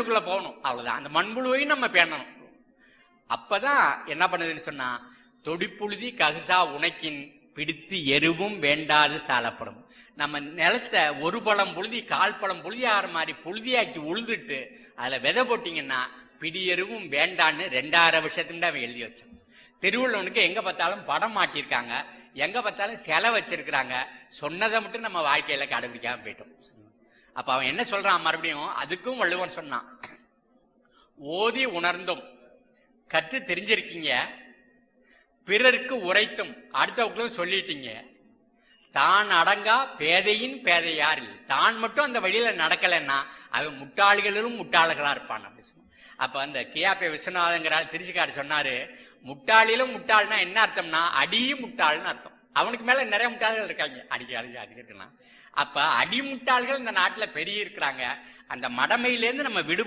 மண்ணுக்குள்ள போகணும். அவ்வளவுதான். அந்த மண்புழுவையும் நம்ம பேணணும். அப்பதான் என்ன பண்ணுதுன்னு சொன்னா தொடிப்புழுதி ககுசா உனக்கின் பிடித்து எருவும் வேண்டாது சாலப்படும். நம்ம நிலத்தை ஒரு பழம் புழுதி கால் பழம் புழுதி ஆகிற மாதிரி புழுதியாக்கி உழுதுட்டு அதுல விதை போட்டீங்கன்னா பிடி எருவும் வேண்டான்னு ரெண்டாயிரம் வருஷத்துக்கு அவன் எழுதி வச்சான் திருவள்ளுவனுக்கு எங்க பார்த்தாலும் படம் மாட்டியிருக்காங்க. எங்க பார்த்தாலும் சிலை வச்சிருக்கிறாங்க. சொன்னதை மட்டும் நம்ம வாழ்க்கையில கடைபிடிக்காம போயிட்டோம். அப்ப அவன் என்ன சொல்றான் மறுபடியும்? அதுக்கும் வள்ளுவன் சொன்னான். ஓதி உணர்ந்தும் கற்று தெரிஞ்சிருக்கீங்க பிறருக்கு உரைத்தும் அடுத்தவங்களும் சொல்லிட்டீங்க. தான் அடங்கா பேதையின் பேதையாரில் தான் மட்டும் அந்த வழியில நடக்கலைன்னா அவன் முட்டாள்களிலும் முட்டாள்களா இருப்பான் அப்படின்னு அப்ப அந்த கியாபே விஸ்வநாதங்கிறார் திருச்சிக்காரர் சொன்னாரு முட்டாளிலும் முட்டாள்னா என்ன அர்த்தம்னா அடியும் முட்டாள்னு அர்த்தம். அவனுக்கு மேல நிறைய முட்டாள்கள் இருக்காங்க. அடிக்க அடிக்க அடிக்கலாம் அப்ப அடிமுட்டாள்கள் இந்த நாட்டுல பெரிய இருக்கிறாங்க. அந்த மடமையிலேருந்து நம்ம விடு